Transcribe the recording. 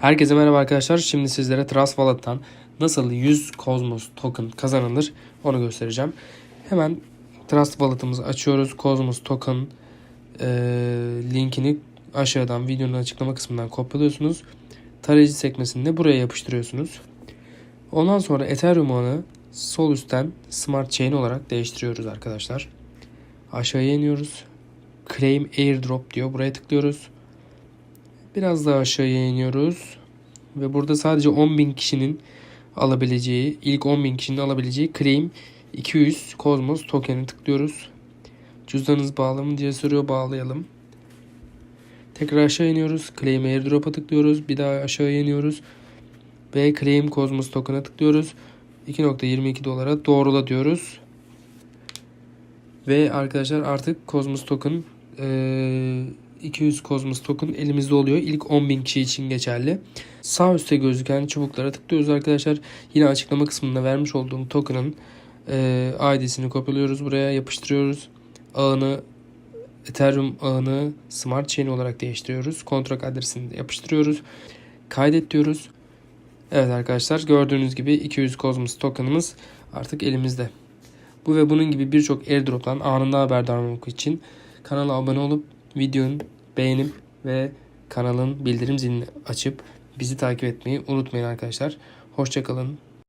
Herkese merhaba arkadaşlar. Şimdi sizlere Trust Wallet'tan nasıl 100 Cosmos token kazanılır onu göstereceğim. Hemen Trust Wallet'ımızı açıyoruz. Cosmos token e, linkini aşağıdan videonun açıklama kısmından kopyalıyorsunuz. Tarayıcı sekmesini de buraya yapıştırıyorsunuz. Ondan sonra Ethereum ağını sol üstten Smart Chain olarak değiştiriyoruz arkadaşlar. Aşağıya iniyoruz. Claim Airdrop diyor. Buraya tıklıyoruz. Biraz daha aşağıya iniyoruz. Ve burada sadece 10.000 kişinin alabileceği, ilk 10.000 kişinin alabileceği Claim 200 Cosmos token'i tıklıyoruz. Cüzdanınız bağlı mı diye soruyor. Bağlayalım. Tekrar aşağı iniyoruz. Claim Airdrop'a tıklıyoruz. Bir daha aşağı iniyoruz. Ve Claim Cosmos token'a tıklıyoruz. 2.22 dolara doğrula diyoruz. Ve arkadaşlar artık Cosmos token eee 200 Cosmos token elimizde oluyor. İlk 10.000 kişi için geçerli. Sağ üstte gözüken çubuklara tıklıyoruz arkadaşlar. Yine açıklama kısmında vermiş olduğum token'ın e, ID'sini kopyalıyoruz. Buraya yapıştırıyoruz. Ağını Ethereum ağını Smart Chain olarak değiştiriyoruz. Kontrak adresini de yapıştırıyoruz. Kaydet diyoruz. Evet arkadaşlar gördüğünüz gibi 200 Cosmos token'ımız artık elimizde. Bu ve bunun gibi birçok airdrop'tan anında haberdar olmak için kanala abone olup videonun beğenip ve kanalın bildirim zilini açıp bizi takip etmeyi unutmayın arkadaşlar. Hoşçakalın.